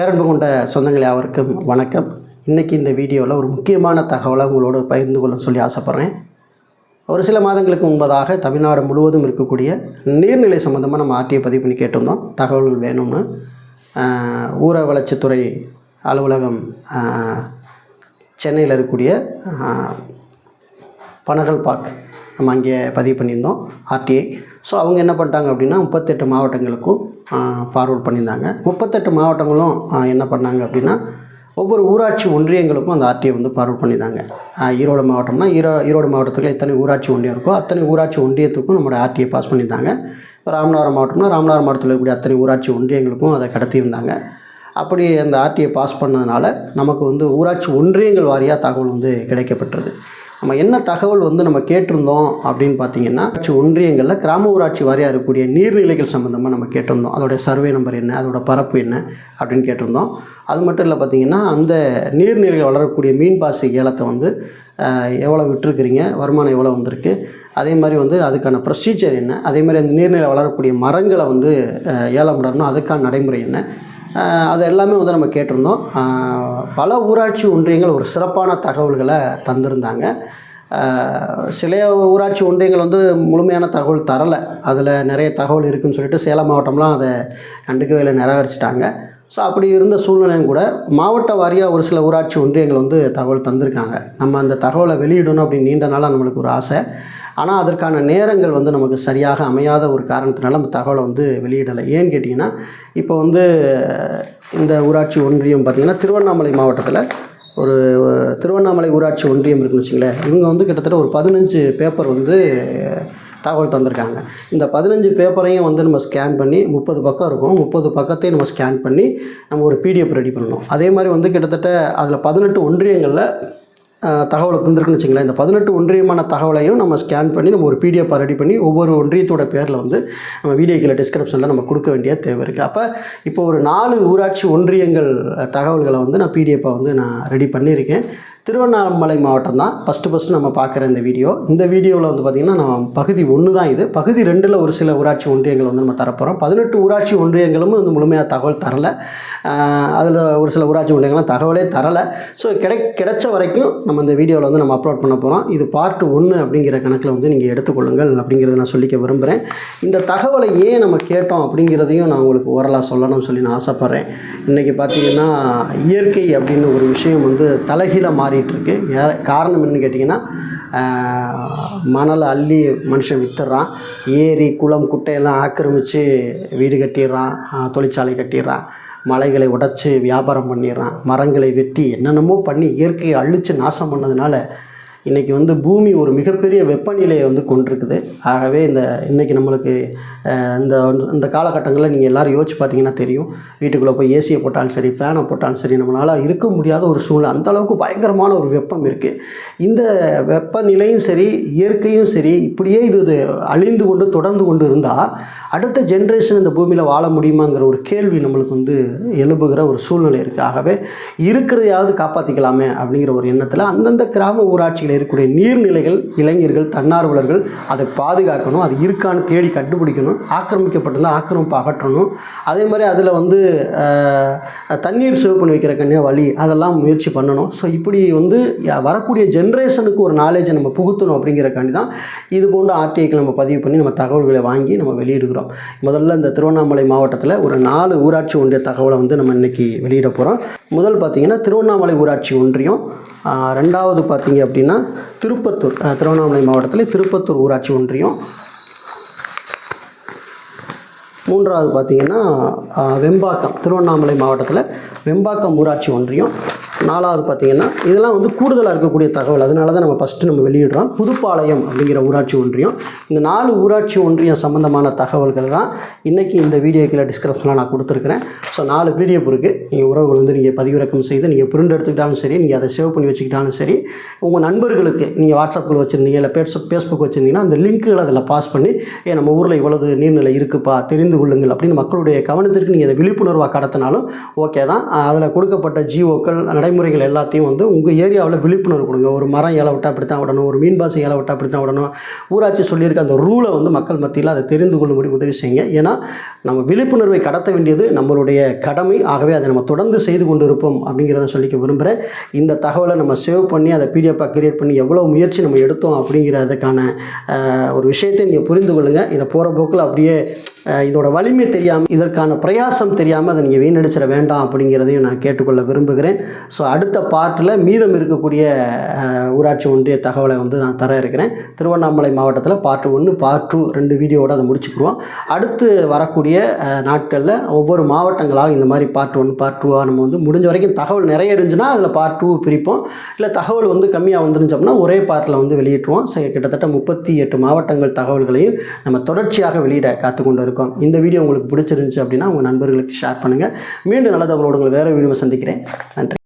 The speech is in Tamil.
பேரன்பு கொண்ட சொந்தங்கள் யாவருக்கும் வணக்கம். இன்றைக்கி இந்த வீடியோவில் ஒரு முக்கியமான தகவலை உங்களோட பகிர்ந்து கொள்ள சொல்லி ஆசைப்பட்றேன். ஒரு சில மாதங்களுக்கு முன்பதாக தமிழ்நாடு முழுவதும் இருக்கக்கூடிய நீர்நிலை சம்மந்தமாக நம்ம ஆர்டிஐ பதிவு பண்ணி கேட்டிருந்தோம். தகவல்கள் வேணும்னு. ஊர வளர்ச்சித்துறை அலுவலகம் சென்னையில் இருக்கக்கூடிய பனகல் பார்க் நம்ம அங்கே பதிவு பண்ணியிருந்தோம் ஆர்டிஐ ஸோ அவங்க என்ன பண்ணிட்டாங்க அப்படின்னா முப்பத்தெட்டு மாவட்டங்களுக்கும் ஃபார்வர்ட் பண்ணியிருந்தாங்க. முப்பத்தெட்டு மாவட்டங்களும் என்ன பண்ணாங்க அப்படின்னா ஒவ்வொரு ஊராட்சி ஒன்றியங்களுக்கும் அந்த ஆர்டிஐ வந்து ஃபார்வர்ட் பண்ணியிருந்தாங்க. ஈரோடு மாவட்டம்னா ஈரோ ஈரோடு மாவட்டத்தில் எத்தனை ஊராட்சி ஒன்றியம் இருக்கோ அத்தனை ஊராட்சி ஒன்றியத்துக்கும் நம்மளோட ஆர்டிஐ பாஸ் பண்ணியிருந்தாங்க. இப்போ ராமநாதபுரம் மாவட்டம்னா ராமநாதபுரம் மாவட்டத்தில் இருக்கக்கூடிய அத்தனை ஊராட்சி ஒன்றியங்களுக்கும் அதை கடத்தியிருந்தாங்க. அப்படி அந்த ஆர்டிஐ பாஸ் பண்ணதுனால நமக்கு வந்து ஊராட்சி ஒன்றியங்கள் வாரியாக தகவல் வந்து கிடைக்கப்பட்டது நம்ம என்ன தகவல் வந்து நம்ம கேட்டிருந்தோம் அப்படின்னு பார்த்தீங்கன்னா ஒன்றியங்களில் கிராம ஊராட்சி வாரியாக இருக்கக்கூடிய நீர்நிலைகள் சம்மந்தமாக நம்ம கேட்டிருந்தோம். அதோடைய சர்வே நம்பர் என்ன அதோட பரப்பு என்ன அப்படின்னு கேட்டிருந்தோம். அது மட்டும் இல்லை பார்த்தீங்கன்னா அந்த நீர்நிலைகள் வளரக்கூடிய மீன்பாசி ஏலத்தை வந்து எவ்வளோ விட்டுருக்குறீங்க வருமானம் எவ்வளோ வந்திருக்கு அதே மாதிரி வந்து அதுக்கான ப்ரொசீஜர் என்ன அதே மாதிரி அந்த நீர்நிலை வளரக்கூடிய மரங்களை வந்து ஏலம் விடணும் அதுக்கான நடைமுறை என்ன அது எல்லாமே வந்து நம்ம கேட்டிருந்தோம். பல ஊராட்சி ஒன்றியங்கள் ஒரு சிறப்பான தகவல்களை தந்திருந்தாங்க. சில ஊராட்சி ஒன்றியங்கள் வந்து முழுமையான தகவல் தரலை. அதில் நிறைய தகவல் இருக்குதுன்னு சொல்லிட்டு சேலம் மாவட்டம்லாம் அதை கண்டுக்கவே இல்லை நிராகரிச்சிட்டாங்க. ஸோ அப்படி இருந்த சூழ்நிலையும் கூட மாவட்ட வாரியாக ஒரு சில ஊராட்சி ஒன்றியங்கள் வந்து தகவல் தந்திருக்காங்க. நம்ம அந்த தகவலை வெளியிடணும் அப்படின்னு நீண்ட நாளாக நம்மளுக்கு ஒரு ஆசை. ஆனால் அதற்கான நேரங்கள் வந்து நமக்கு சரியாக அமையாத ஒரு காரணத்தினால நம்ம தகவலை வந்து வெளியிடலை. ஏன்னு கேட்டிங்கன்னா இப்போ வந்து இந்த ஊராட்சி ஒன்றியம் பார்த்திங்கன்னா திருவண்ணாமலை மாவட்டத்தில் ஒரு திருவண்ணாமலை ஊராட்சி ஒன்றியம் இருக்குன்னு வச்சுங்களேன். இவங்க வந்து கிட்டத்தட்ட ஒரு பதினஞ்சு பேப்பர் வந்து தகவல் தந்திருக்காங்க. இந்த பதினஞ்சு பேப்பரையும் வந்து நம்ம ஸ்கேன் பண்ணி முப்பது பக்கம் இருக்கும். முப்பது பக்கத்தையும் நம்ம ஸ்கேன் பண்ணி நம்ம ஒரு பிடிஎஃப் ரெடி பண்ணணும். அதே மாதிரி வந்து கிட்டத்தட்ட அதில் பதினெட்டு ஒன்றியங்களில் தகவலை தந்திருக்குன்னு வச்சுங்களேன் இந்த பதினெட்டு ஒன்றியமான தகவலையும் நம்ம ஸ்கேன் பண்ணி நம்ம ஒரு பிடிஎஃப் ரெடி பண்ணி ஒவ்வொரு ஒன்றியத்தோட பேரில் வந்து நம்ம வீடியோக்கில் டிஸ்கிரிப்ஷனில் நம்ம கொடுக்க வேண்டிய தேவை இருக்குது அப்போ இப்போ ஒரு நாலு ஊராட்சி ஒன்றியங்கள் தகவல்களை வந்து நான் பிடிஎஃப்பை வந்து நான் ரெடி பண்ணியிருக்கேன். திருவண்ணாமலை மாவட்டம் தான் ஃபஸ்ட்டு ஃபஸ்ட்டு நம்ம பார்க்குற இந்த வீடியோ இந்த வீடியோவில் வந்து பார்த்திங்கன்னா நான் பகுதி ஒன்று தான் இது. பகுதி ரெண்டில் ஒரு சில ஊராட்சி ஒன்றியங்கள் வந்து நம்ம தரப்போகிறோம் பதினெட்டு ஊராட்சி ஒன்றியங்களும் வந்து முழுமையாக தகவல் தரலை. அதில் ஒரு சில ஊராட்சி ஒன்றியங்கள்லாம் தகவலே தரலை. ஸோ கிடை கிடைச்ச வரைக்கும் நம்ம இந்த வீடியோவில் வந்து நம்ம அப்லோட் பண்ண போகிறோம் இது பார்ட் ஒன்று அப்படிங்கிற கணக்கில் வந்து நீங்கள் எடுத்துக்கொள்ளுங்கள் அப்படிங்கிறத நான் சொல்லிக்க விரும்புகிறேன் இந்த தகவலை ஏன் நம்ம கேட்டோம் அப்படிங்கிறதையும் நான் உங்களுக்கு ஓரலாக சொல்லணும்னு சொல்லி நான் ஆசைப்பட்றேன். இன்றைக்கி பார்த்தீங்கன்னா இயற்கை அப்படின்னு ஒரு விஷயம் வந்து தலைகீழ மாறி இருக்கு காரணம் என்னன்னு கேட்டிங்கன்னா மணலை அள்ளி மனுஷன் வித்துடுறான். ஏரி குளம் குட்டையெல்லாம் ஆக்கிரமித்து வீடு கட்டிடுறான் தொழிற்சாலை கட்டிடுறான். மலைகளை உடைச்சி வியாபாரம் பண்ணிடுறான். மரங்களை வெட்டி என்னென்னமோ பண்ணி இயற்கையை அழித்து நாசம் பண்ணதுனால இன்றைக்கி வந்து பூமி ஒரு மிகப்பெரிய வெப்பநிலையை வந்து கொண்டிருக்குது. ஆகவே இந்த இன்றைக்கி நம்மளுக்கு இந்த இந்த காலகட்டங்களில் நீங்கள் எல்லோரும் யோசிச்சு பார்த்தீங்கன்னா தெரியும். வீட்டுக்குள்ளே போய் ஏசியை போட்டாலும் சரி ஃபேனை போட்டாலும் சரி நம்மளால் இருக்க முடியாத ஒரு சூழ்நிலை. அந்தளவுக்கு பயங்கரமான ஒரு வெப்பம் இருக்குது இந்த வெப்பநிலையும் சரி இயற்கையும் சரி இப்படியே இது இது அழிந்து கொண்டு தொடர்ந்து கொண்டு இருந்தால் அடுத்த ஜென்ரேஷன் இந்த பூமியில் வாழ முடியுமாங்கிற ஒரு கேள்வி நம்மளுக்கு வந்து எழுப்புகிற ஒரு சூழ்நிலை இருக்குது ஆகவே இருக்கிறதையாவது காப்பாற்றிக்கலாமே அப்படிங்கிற ஒரு எண்ணத்தில் அந்தந்த கிராம ஊராட்சியில் இருக்கக்கூடிய நீர்நிலைகள் இளைஞர்கள் தன்னார்வலர்கள் அதை பாதுகாக்கணும் அது இருக்கான்னு தேடி கண்டுபிடிக்கணும் ஆக்கிரமிக்கப்பட்டிருந்தால் ஆக்கிரமிப்பு அகற்றணும். அதே மாதிரி அதில் வந்து தண்ணீர் சேவ் பண்ணி வைக்கிற கண்ணியா வழி அதெல்லாம் முயற்சி பண்ணணும். ஸோ இப்படி வந்து வரக்கூடிய ஜென்ரேஷனுக்கு ஒரு நாலேஜை நம்ம புகுத்தணும் அப்படிங்கிறக்காண்டி தான் இது போன்ற ஆர்டிஐக்கள் நம்ம பதிவு பண்ணி நம்ம தகவல்களை வாங்கி நம்ம வெளியிடுகிறோம். முதல்ல இந்த திருவண்ணாமலை மாவட்டத்தில் ஒரு நாலு ஊராட்சி ஒன்றிய தகவலை வந்து நம்ம இன்னைக்கு வெளியிட போகிறோம் முதல் பார்த்திங்கன்னா திருவண்ணாமலை ஊராட்சி ஒன்றியம் ரெண்டாவது பார்த்தீங்க அப்படின்னா திருப்பத்தூர் திருவண்ணாமலை மாவட்டத்தில் திருப்பத்தூர் ஊராட்சி ஒன்றியம். மூன்றாவது பார்த்தீங்கன்னா வெம்பாக்கம் திருவண்ணாமலை மாவட்டத்தில் வெம்பாக்கம் ஊராட்சி ஒன்றியம். நாலாவது பார்த்திங்கன்னா இதெல்லாம் வந்து கூடுதலாக இருக்கக்கூடிய தகவல். அதனால தான் நம்ம ஃபஸ்ட்டு நம்ம வெளியிடுறோம். புதுப்பாளையம் அப்படிங்கிற ஊராட்சி ஒன்றியம். இந்த நாலு ஊராட்சி ஒன்றியம் சம்மந்தமான தகவல்கள் தான் இன்றைக்கி இந்த வீடியோக்கில் டிஸ்கிரிப்ஷனில் நான் கொடுத்துருக்குறேன். ஸோ நாலு பிடிஎஃப் இருக்குது நீங்கள் உறவுகள் வந்து நீங்கள் பதிவிறக்கம் செய்து நீங்கள் பிரிண்ட் எடுத்துக்கிட்டாலும் சரி நீங்கள் அதை சேவ் பண்ணி வச்சுக்கிட்டாலும் சரி உங்கள் நண்பர்களுக்கு நீங்கள் வாட்ஸ்அப்பில் வச்சுருந்தீங்க இல்லை பேட்ஸ் ஃபேஸ்புக் வச்சுருந்தீங்கன்னா அந்த லிங்க்குகளை அதில் பாஸ் பண்ணி ஏ நம்ம ஊரில் இவ்வளவு நீர்நிலை இருக்குப்பா தெரிந்து கொள்ளுங்கள் அப்படின்னு மக்களுடைய கவனத்திற்கு நீங்கள் அதை விழிப்புணர்வாக கடத்தினாலும் ஓகே தான். அதில் கொடுக்கப்பட்ட ஜிஓக்கள் நடைமுறை நடைமுறைகள் எல்லாத்தையும் வந்து உங்கள் ஏரியாவில் விழிப்புணர்வு கொடுங்க. ஒரு மரம் ஏழை விட்டால் அப்படி தான் விடணும். ஒரு மீன் பாசை ஏழை விட்டால் அப்படி தான் விடணும். ஊராட்சி சொல்லியிருக்க அந்த ரூலை வந்து மக்கள் மத்தியில் அதை தெரிந்து கொள்ளும்படி உதவி செய்யுங்க. ஏன்னா நம்ம விழிப்புணர்வை கடத்த வேண்டியது நம்மளுடைய கடமை. ஆகவே அதை நம்ம தொடர்ந்து செய்து கொண்டு இருப்போம் அப்படிங்கிறத சொல்லிக்க விரும்புகிறேன் இந்த தகவலை நம்ம சேவ் பண்ணி அதை பிடிஎஃபாக கிரியேட் பண்ணி எவ்வளோ முயற்சி நம்ம எடுத்தோம் அப்படிங்கிறதுக்கான ஒரு விஷயத்தை நீங்கள் புரிந்து கொள்ளுங்கள் இதை போகிற போக்கில் அப்படியே இதோட வலிமை தெரியாமல் இதற்கான பிரயாசம் தெரியாமல் அதை நீங்கள் வீணடிச்சிட வேண்டாம் அப்படிங்கிறதையும் நான் கேட்டுக்கொள்ள விரும்புகிறேன். ஸோ அடுத்த பார்ட்டில் மீதம் இருக்கக்கூடிய ஊராட்சி ஒன்றிய தகவலை வந்து நான் தர இருக்கிறேன். திருவண்ணாமலை மாவட்டத்தில் பார்ட் ஒன்று பார்ட் டூ ரெண்டு வீடியோவோட அதை முடிச்சுக்குருவோம். அடுத்து வரக்கூடிய நாட்களில் ஒவ்வொரு மாவட்டங்களாக இந்த மாதிரி பார்ட் ஒன் பார்ட் டூவாக நம்ம வந்து முடிஞ்ச வரைக்கும் தகவல் நிறைய இருந்துச்சுன்னா அதில் பார்ட் டூ பிரிப்போம். இல்லை தகவல் வந்து கம்மியாக வந்துருந்துச்சோம்னா ஒரே பார்ட்டில் வந்து வெளியிட்டுருவோம். கிட்டத்தட்ட முப்பத்தி எட்டு மாவட்டங்கள் தகவல்களையும் நம்ம தொடர்ச்சியாக வெளியிட காத்து கொண்டு இருக்கோம். இந்த வீடியோ உங்களுக்கு பிடிச்சிருந்துச்சு அப்படின்னா உங்கள் நண்பர்களுக்கு ஷேர் பண்ணுங்கள் மீண்டும் நல்ல தகவலோடு உங்களை வேறு வீடியோ சந்திக்கிறேன். நன்றி.